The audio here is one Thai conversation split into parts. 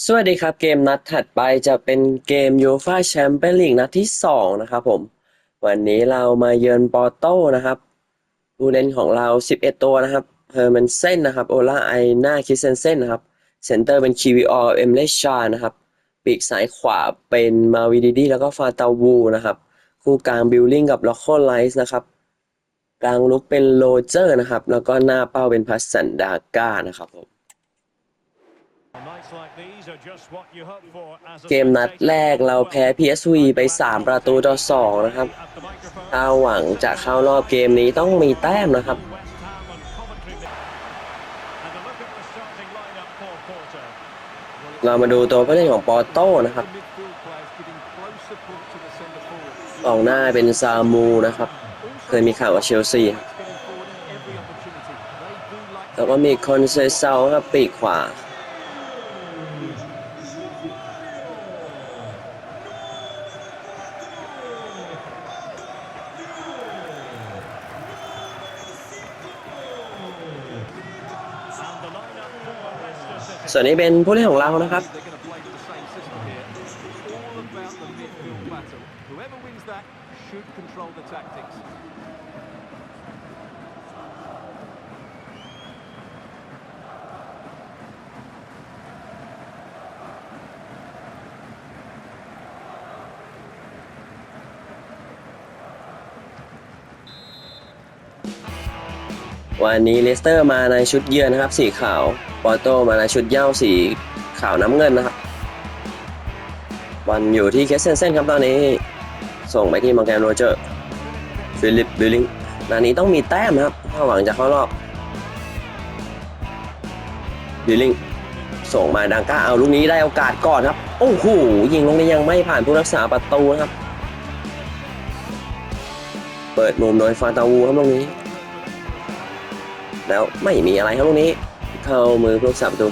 สวัสดีครับเกมนัดถัดไปจะเป็นเกมยูฟาแชมเปี้ยนลีกนัดที่ 2 นะครับผม วันนี้เรามาเยือนปอร์โต้นะครับผู้เล่นของเรา 11 ตัวนะครับเฮอร์แมนเซนนะครับโอลาไอนาคิเซนเซนนะครับเซนเตอร์เป็นคีวีออเอมเลชานะครับปีกซ้ายขวาเป็นมาวิดีดีแล้วก็ฟาตาวูนะครับ คู่กลางบิลลิงกับล็อกโคไลส์นะครับกลางลุกเป็นโรเจอร์นะครับ แล้วก็หน้าเป้าเป็นพัสสันดาก้านะครับผม เกมนัดแรกเราแพ้ PSV ไป 3 ประตูต่อ 2 นะครับ ถ้าหวังจะเข้ารอบเกมนี้ต้องมีแต้มนะครับ เรามาดูตัวผู้เล่นของปอร์โต้นะครับออกหน้าเป็นซามูนะครับ เคยมีข่าวกับเชลซีครับแล้วก็มีคอนเซเซาครับปีกขวา ส่วนนี้เป็นผู้เล่นของเรานะครับ They're going to play with the same system here. All about the midfield battle. Whoever wins that should control the tactics. วันนี้เลสเตอร์มาในชุดเยือนนะครับ สีขาวปอร์โตมาในชุดเย้าสีขาวน้ำเงินนะครับบอลอยู่ที่เคสเซนเซนครับตอนนี้ ส่งไปที่มอร์แกนโรเจอร์ฟิลิปบิลลิงนานี้ต้องมีแต้มครับถ้าหวังจะเข้ารอบบิลลิงส่งมาดังก้าเอาลูกนี้ได้โอกาสก่อนครับโอ้โหยิงลงนี้ยังไม่ผ่านผู้รักษาประตูนะครับ เปิดมุมโดยฟาตาวูครับลูกนี้ แล้วไม่มีอะไรครับลูกนี้ เข้ามือผู้รักษาประตู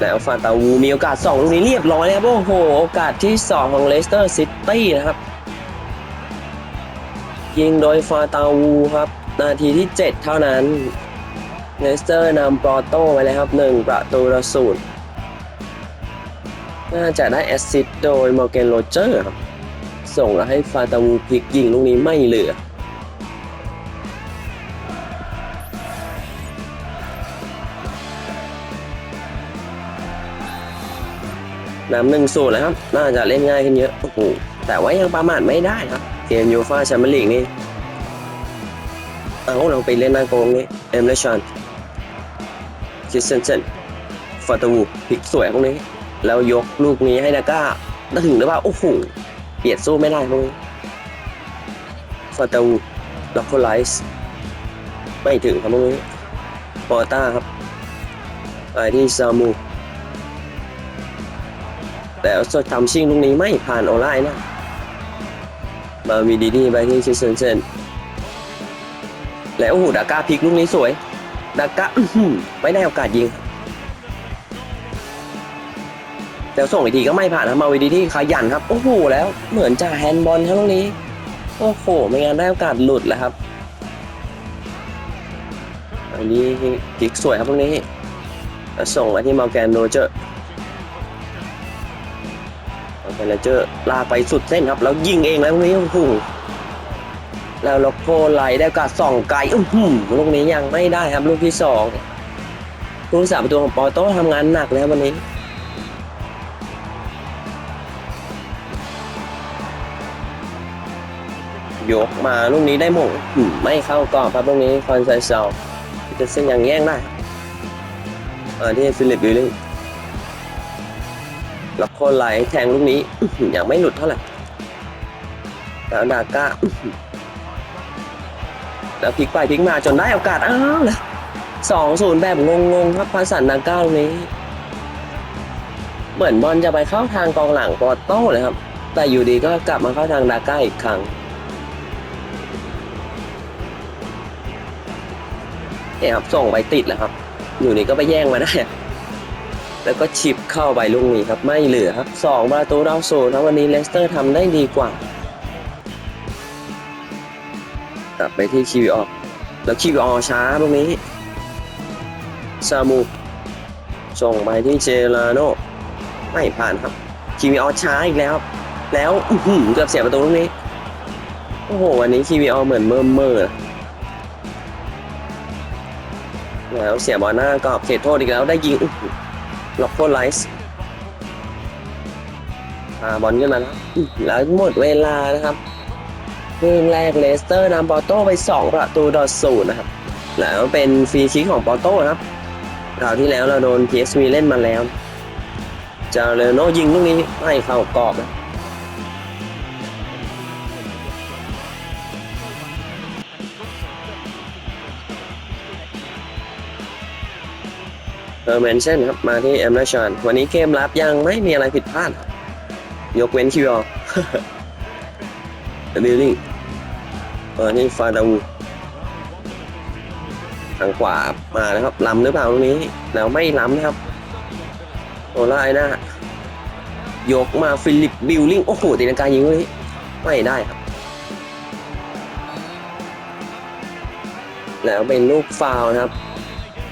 แล้วฟาตาวูมีโอกาสสองลูกนี้เรียบร้อยแล้วโอ้โห โอกาสที่ 2 ของเลสเตอร์ซิตี้นะครับ ยิงโดยฟาตาวูครับ นาทีที่ 7 เท่านั้นเลสเตอร์นำปอร์โต้ไปเลยครับ 1 ประตูต่อศูนย์น่าจะได้แอสซิสต์โดยมอร์เกนโรเจอร์ครับ ส่งแล้วให้ฟาตาวูพลิกยิงลูกนี้ไม่เหลือ นำหนึ่งศูนย์แล้วครับ น่าจะเล่นง่ายขึ้นเยอะโอ้โหแต่ว่ายังประมาทไม่ได้ครับ เกมยูฟาแชมเปี้ยนลีกนี่เอาเราไปเล่นหน้าโกงนี่เอ็มเลชันคิสเซนเซนฟาตูพลิกสวยพวกนี้ แล้วยกลูกนี้ให้นาก้าได้ถึงหรือเปล่าโอ้โห เบียดสู้ไม่ได้พวกนี้ฟาตูล็อกโคไลส์ไม่ถึงครับพวกนี้ปอต้าครับ ไปที่ซามู แต่จะทำชิงลูกนี้ไม่ผ่านโอนไลน์นะ มาวีดีดีไปที่คิเซนเซนแล้วโอ้โหดาก้าพลิกลูกนี้สวย ดาก้าไม่ได้โอกาสยิง แต่ส่งอีกทีก็ไม่ผ่านนะมาวีดีที่ขยันครับ โอ้โหแล้วเหมือนจะแฮนด์บอลครับลูกนี้ โอ้โห ไม่งั้นได้โอกาสหลุดแล้วครับอันนี้พลิกสวยครับลูกนี้ส่งมาที่มอร์แกนโรเจอร์มอร์แกนโรเจอร์ลาไปสุดเส้นครับ แล้วยิงเองแล้วลูกนี้โอ้โหแล้วล็อกโกไหลได้โอกาสส่องไกลอื้อหือลูกนี้ยังไม่ได้ครับลูกที่สองผู้รักษาประตูของปอโต้ทำงานหนักแล้ววันนี้ ยกมาลูกนี้ได้หมงอื้อไม่เข้ากรอบครับลูกนี้คอนไซเซลจะเส้นยังแย่งได้มาที่ฟิลิปบิลลิงล็อกโกไหลแทงลูกนี้อื้อหือยังไม่หลุดเท่าไหร่แล้วดาก้าอื้อหือแล้วพลิกไปพลิกมาจนได้โอกาสอ้าวเลยสองศูนย์แบบงงๆครับพันสันนาก้าตรงนี้ เหมือนบอลจะไปเข้าทางกองหลังปอร์โต้เลยครับ แต่อยู่ดีก็กลับมาเข้าทางดาก้าอีกครั้ง เนี่ยครับส่งไปติดแล้วครับ อยู่นี่ก็ไปแย่งมาได้ แล้วก็ชิปเข้าไปลูกนี้ครับ ไม่เหลือครับสองประตูดาวโซนครับวันนี้เลสเตอร์ทำได้ดีกว่ากลับไปที่คิวออแล้วคิวออช้าตรงนี้ซามูส่งไปที่เจลาโนไม่ผ่านครับคีวีออช้าอีกแล้วแล้วเกือบเสียประตูตรงนี้ โอ้โหวันนี้คีวีออเหมือนเมื่อเมื่อ แล้วเสียบอลหน้ากรอบเขตโทษอีกแล้วได้ยิงล็อกโคไลส์อ่าบอลขึ้นมาแล้วแล้วหมดเวลานะครับครึ่งแรกเลสเตอร์นำปอโต้ไป2ประตูต่อศูนย์นะครับ แล้วเป็นฟรีคิกของปอโต้นะครับคราวที่แล้วเราโดน PSV เล่นมาแล้ว จาเลโนยิงลูกนี้ไม่เข้ากรอบนะ ออร์เมนเช่นครับ มาที่เอ็มราชานวันนี้เกมรับยังไม่มีอะไรผิดพลาด ยกเว้นคิวออบิลลิ่งเออนี่ฟาดาวูทางขวามานะครับล้ำหรือเปล่าตรงนี้ แล้วไม่ล้ำนะครับโอไลน์นะยกมาฟิลิปบิลลิงโอ้โหตีลังกายิงเลยไม่ได้ครับ แล้วเป็นลูกฟาวนะครับ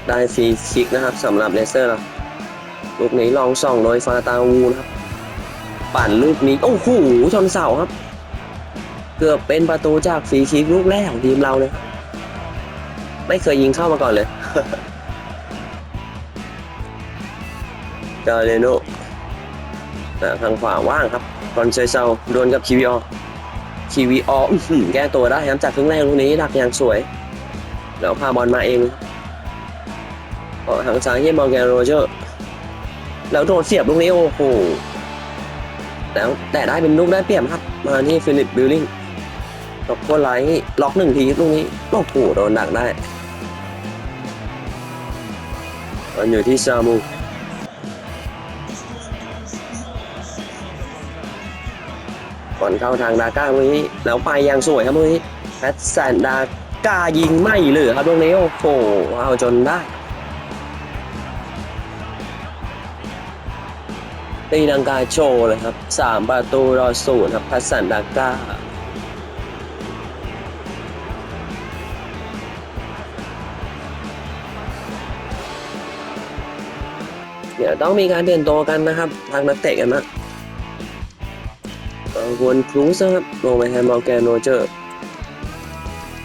ได้ฟรีคิกนะครับสำหรับเลสเตอร์เราลูกนี้ลองส่องโดยฟาตาวูนะครับ ปั่นลูกนี้ โอ้โหชนเสาครับ เกือบเป็นประตูจากฟรีคิกลูกแรกของทีมเราเลยไม่เคยยิงเข้ามาก่อนเลยกาเลโน่ทางขวาว่างครับคอนเซเซาโดนกับคีวีออคีวีออแก้ตัวได้ครับจากครึ่งแรกลูกนี้ดักอย่างสวยแล้วพาบอลมาเอง ออกทางซ้ายให้มอร์แกนโรเจอร์แล้วโดนเสียบลูกนี้โอ้โหแล้วแต่ได้เป็นลูกได้เปรียบครับ มาที่ฟิลิปบิลลิงล็อกโคไลท์ล็อกหนึ่งทีลูกนี้โอ้โหโดนดักได้มันอยู่ที่ซามูก่อนเข้าทางดาก้าตรงนี้แล้วไปยังสวยครับตรงนี้แพทแซนดาก้ายิงไม่เหลือครับตรงนี้โอ้โหเอาจนได้ ตีดังกาโชว์เลยครับสามประตูรอศูนย์ครับแพทแซนดาก้า เดี๋ยวต้องมีการเปลี่ยนตัวกันนะครับ ทางนักเตะกันนะวนครูซครับลงไปแทนมอร์แกนโรเจอร์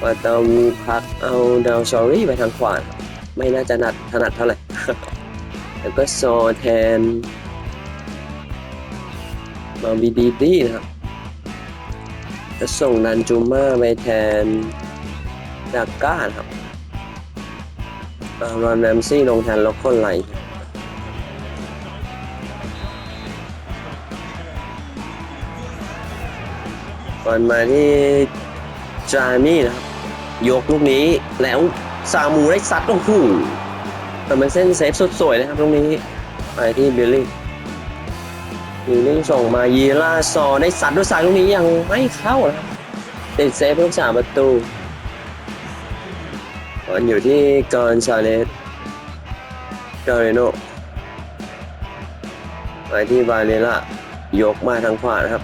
วาตาวูพักเอาดาวชอรี่ไปทางขวา ไม่น่าจะนัดถนัดเท่าไหร่ แล้วก็โซแทน มาบีดีดีนะครับจะส่งนันจูมาไปแทนดาก้านะครับรอนแรมซี่ลงแทนล็อกคนไหลท์บอลมาที่จามี่นะครับ ยกลูกนี้แล้วซามูได้ซัดโอ้โหแต่มันเส้นเซฟสุดสวยนะครับตรงนี้ ไปที่เบลลี่ บิลลี่ส่งมายีล่าซอได้ซัดด้วยซ้ายลูกนี้ยังไม่เข้านะครับติดเซฟลูกสามประตูบอลอยู่ที่กอนซาเลสกาเรโนไปที่บาเลล่ายกมาทางขวานะครับ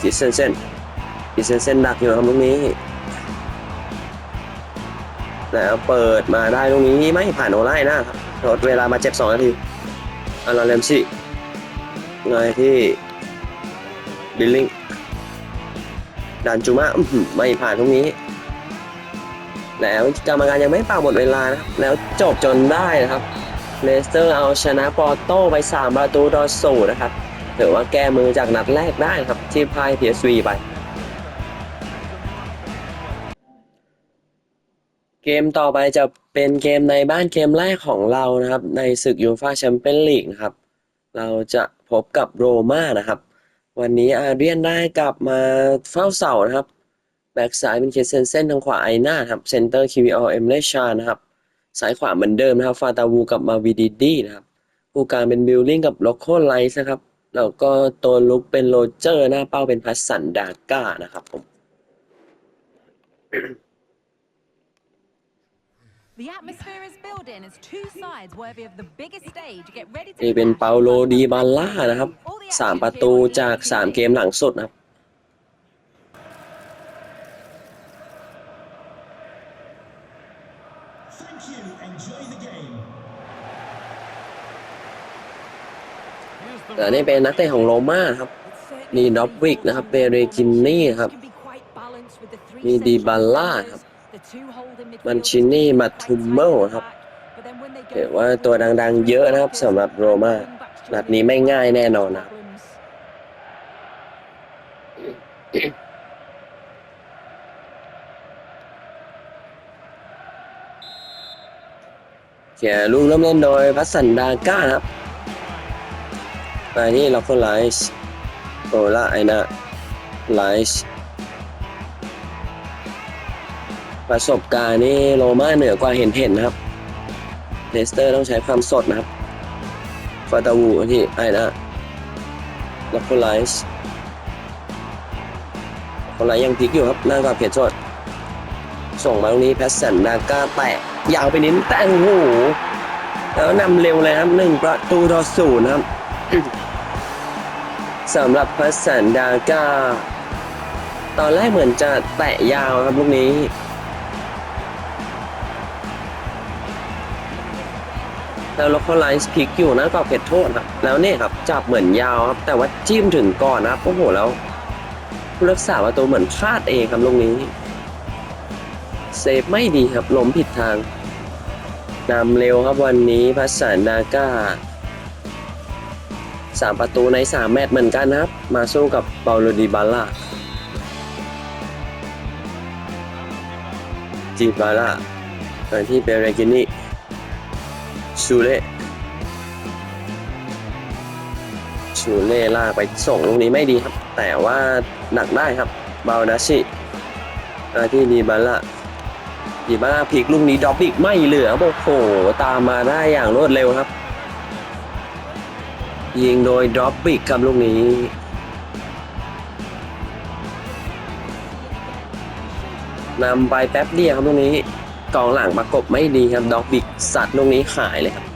ขีดเส้นเส้นขีดเส้นเส้นดักอยู่ครับตรงนี้แล้วเปิดมาได้ตรงนี้ไม่ผ่านโอไล่นะครับ ลดเวลามาเจ็บสองนาทีอาราเลมซี่ไงที่บิลลิงดันจูมาอื้อหือไม่ผ่านตรงนี้ แล้วกรรมการยังไม่เป่าหมดเวลานะแล้วจบจนได้นะครับเลสเตอร์เอาชนะปอร์โตไป 3 ประตูต่อศูนย์นะครับถือว่าแก้มือจากนัดแรกได้ครับ ที่พ่าย PSV ไป กมต่อไปจะเป็นเกมในบ้านเกมแรกของเรานะครับ ในศึกยูฟ่าแชมเปี้ยนลีกนะครับ เราจะพบกับโรม่านะครับ วันนี้อาเรียนได้กลับมาเฝ้าเสานะครับ แบ็กซ้ายเป็นเคสเซนเซนทางขวาไอหน้าครับเซนเตอร์คิวิออเอ็มเลชานะครับซ้ายขวาเหมือนเดิมนะครับ ฟาตาวูกับมาวีดีดีนะครับผู้การเป็นบิลลิงกับโลโคไลท์นะครับแล้วก็ตัวลุกเป็นโรเจอร์ หน้าเป้าเป็นพัสสันดาก้านะครับผม The atmosphere is building as two sides worthy of the biggest stage get ready to นี่เป็นเปาโลดีบาล่านะครับ All the สาม action ประตู feels จากสามเกมหลังสุดนะครับ Thank you. Enjoy the game. Here's the แต่นี่เป็นนักเตะของโรม่าครับ มีด็อบวิกนะครับ เบเรกินนี่ครับ มีดีบาล่าครับ มันชินี่มาทูเมลครับเห็นว่าตัวดังๆเยอะนะครับสำหรับโรม่านัดนี้ไม่ง่ายแน่นอนนะครับเขียลูกเริ่มเล่นโดยพัสันดาก้าครับมาที่ล็อกไลส์โอล่าไอนะไลส์ ประสบการณ์นี่โรม่าเหนือกว่าเห็นเห็นนะครับเลสเตอร์ต้องใช้ความสดนะครับฟาตาวูที่ไอ้นะล็อกโคไลส์คนไรยังพลิกอยู่ครับหน้ากับเพจสดส่งมาตรงนี้แพสสันดาก้าแตะยาวไปนิดแต่โอ้โหแล้วนำเร็วเลยครับหนึ่งประตูต่อศูนย์ครับสำหรับแพสสันดาก้า ตอนแรกเหมือนจะแตะยาวครับลูกนี้ แล้วล็อกไลส์พลิกอยู่หน้ากรอบเขตโทษครับ แล้วเนี่ยครับจับเหมือนยาวครับ แต่ว่าจิ้มถึงก่อนนะครับโอ้โหแล้วผู้รักษาประตูเหมือนพลาดเองครับลูกนี้เซฟไม่ดีครับล้มผิดทางนำเร็วครับวันนี้พัสานาก้าสามประตูในสามแมตช์เหมือนกันนะครับ มาสู้กับเปาโลดิบาล่าจิบาล่าไปที่เบเรกินี ชูเล่ชูเล่ลากไปส่งลูกนี้ไม่ดีครับ แต่ว่าหนักได้ครับเบาดาชิมาที่ดีบาล่าดีมากพลิกลูกนี้ดรอปอีกไม่เหลือโอ้โหตามมาได้อย่างรวดเร็วครับ ยิงโดยดรอปบิกครับลูกนี้นำไปแป๊บเดียวครับลูกนี้ กองหลังประกบไม่ดีครับดรอปบิกสัตว์ลูกนี้หายเลยครับ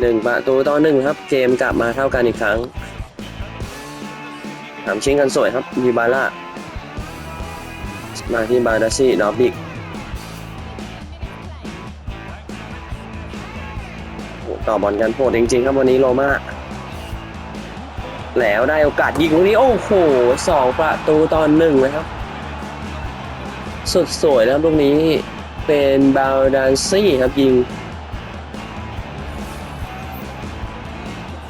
หนึ่งประตูต่อหนึ่งครับ เกมกลับมาเท่ากันอีกครั้งทำชิ้นกันสวยครับมีบาร่ามาที่บาดาซี่ดอบบิกต่อบอลกันโหดจริงๆครับวันนี้โรม่า แล้วได้โอกาสยิงลูกนี้ โอ้โหสองประตูตอนหนึ่งเลยครับสุดสวยนะครับลูกนี้เป็นบาดาซี่ครับยิง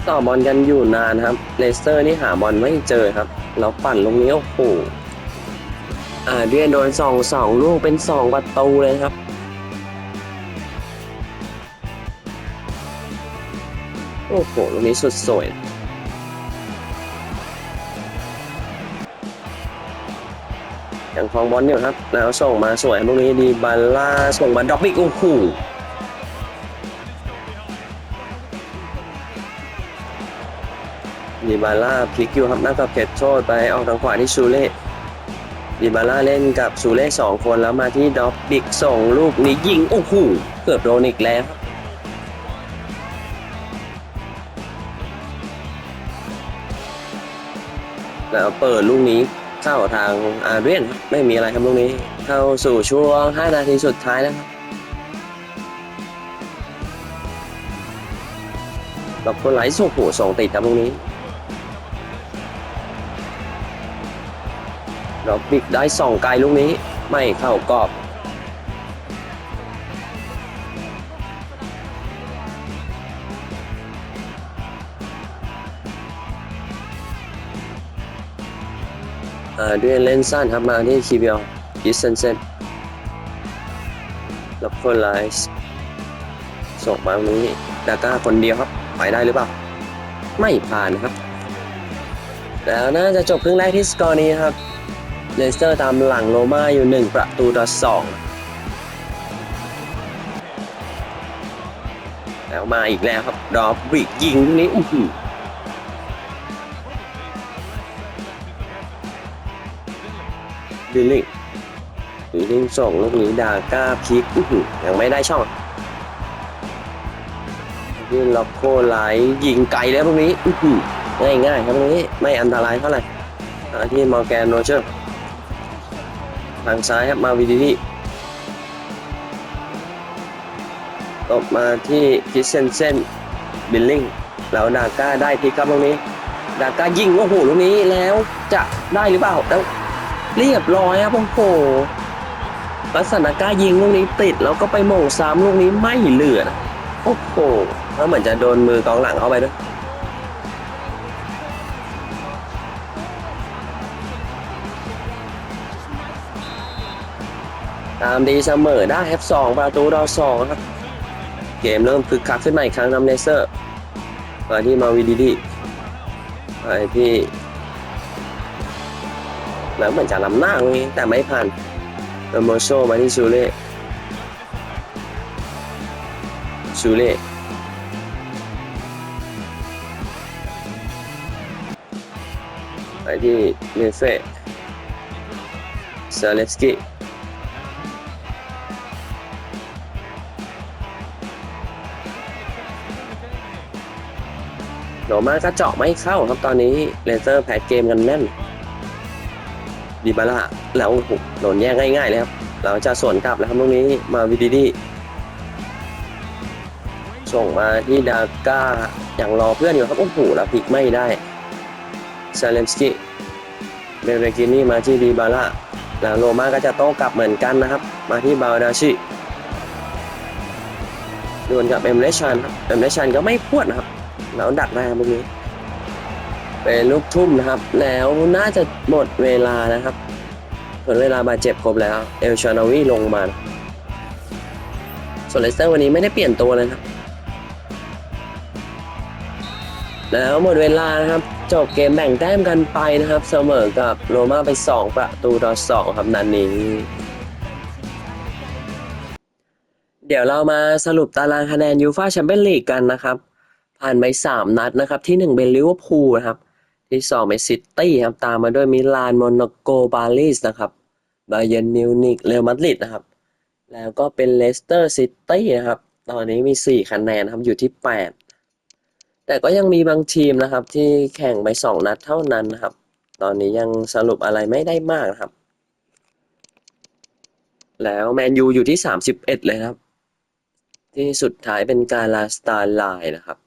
ต่อบอลกันอยู่นานครับเลสเตอร์นี่หาบอลไม่เจอครับแล้วปั่นลงนี้โอ้โหอ่าเดียนโดนสองสองลูกเป็นสองประตูเลยครับโอ้โหลูกนี้สุดสวย อยังคลองบอลอยู่ยครับแล้วส่งมาสวยลูกนี้ดีบาล่าส่งมาดอปอีกโอ้โหดิบาร่าพลิกอยู่ครับหน้ากับเกตโชดไปออกทางขวาที่ชูเล่ดิบาร่าเล่นกับชูเล่สองคนแล้วมาที่ด็อกบิกส่งลูกนี้ยิงโอ้โหเกือบโดนอีกแล้วแล้วเปิดลูกนี้ เข้าทางอาเรียนไม่มีอะไรครับลูกนี้ เข้าสู่ช่วง 5 นาทีสุดท้ายแล้วครับเราคนไหลส่งหูส่งติดครับลูกนี้ดอกบิกได้ส่องไกลลูกนี้ ไม่เข้ากรอบ ด้วยเล่นสั้นครับมาที่คีเบียลยิสเซนเซนแล้วก็ไลส์ส่งมาตรงนี้ดาก้าคนเดียวครับ ไปได้หรือเปล่า ไม่ผ่านครับ แล้วน่าจะจบครึ่งแรกที่สกอร์นี้ครับ เลสเตอร์ตามหลังโรม่าอยู่หนึ่งประตูต่อสองแล้วมาอีกแล้วครับดอบบิกยิงนี้อื้อ หือบิลลิงบิลลิงส่งลูกนี้ดาก้าพลิกยังไม่ได้ช่องยิงล็อกโคไลยิงไกลแล้วลูกนี้อื้อหือง่ายครับลูกนี้ไม่อันตรายเท่าไหร่ที่มอร์แกนโรเจอร์ทางซ้ายครับมาวิดีที่ตบมาที่คิสเซนเซนบิลลิงแล้วดาก้าได้พลิกครับตรงนี้ ดาก้ายิงโอ้โหลูกนี้แล้วจะได้หรือเปล่าแล้ว เรียบร้อยครับโอ้โหลักษณะก้ายิงลูกนี้ติดแล้วก็ไปโมงซ้ำลูกนี้ไม่เหลือนะโอ้โหแล้วเหมือนจะโดนมือกองหลังเข้าไปด้วยตามดีเสมอได้ครับสองประตูต่อสองครับ เกมเริ่มคึกคักขึ้นมาอีกครั้งนำเนเซอร์ มาที่มาวิดีดีไปที่ แล้วเหมือนจะล้ำหน้าตรงนี้แต่ไม่ผ่านเอโมโชมาที่ชูเล่ชูเล่ไปที่เลเฟ่เซเลสกี้โรมาก็เจาะไม่เข้าครับตอนนี้เลเซอร์แพ้เกมกันแน่น ดีบาร่าแล้วโอ้โหโดนแย่งง่ายๆเลยครับเราจะสวนกลับแล้วครับตรงนี้มาวิดีดีส่งมาที่ดาก้าอย่างรอเพื่อนอยู่ครับโอ้โหแล้วพลิกไม่ได้ซาเลมสกี้เบเรกินี่มาที่ดีบาร่าแล้วโรมาก็จะโต้กลับเหมือนกันนะครับ มาที่บาดาชิดวลกับเอ็มเลชันครับเอ็มเลชันก็ไม่พวดนะครับแล้วดักได้ครับตรงนี้ เป็นลูกทุ่มนะครับ แล้วน่าจะหมดเวลานะครับหมดเวลาบาดเจ็บครบแล้ว เอลชานาวีลงมา ส่วนเลสเตอร์วันนี้ไม่ได้เปลี่ยนตัวเลยครับ แล้วหมดเวลานะครับ จบเกมแบ่งแต้มกันไปนะครับ เสมอกับโรม่าไป 2 ประตูต่อ2ครับนันนี้ เดี๋ยวเรามาสรุปตารางคะแนนยูฟาแชมเปี้ยนลีกกันนะครับ ผ่านไป 3 นัดนะครับ ที่ 1 เป็นลิเวอร์พูลนะครับ ที่2เป็นซิตี้ครับตามมาด้วยมิลานโมนาโกปารีสนะครับบาเยนมิวนิกเรอัลมาดริดนะครับ แล้วก็เป็นเลสเตอร์ซิตี้นะครับ ตอนนี้มี 4 คะแนนครับอยู่ที่ 8 แต่ก็ยังมีบางทีมนะครับ ที่แข่งไป 2 นัดเท่านั้นนะครับ ตอนนี้ยังสรุปอะไรไม่ได้มากนะครับ แล้วแมนยูอยู่ที่ 31 เลยครับ ที่สุดท้ายเป็นการลาสตาร์ไลน์นะครับ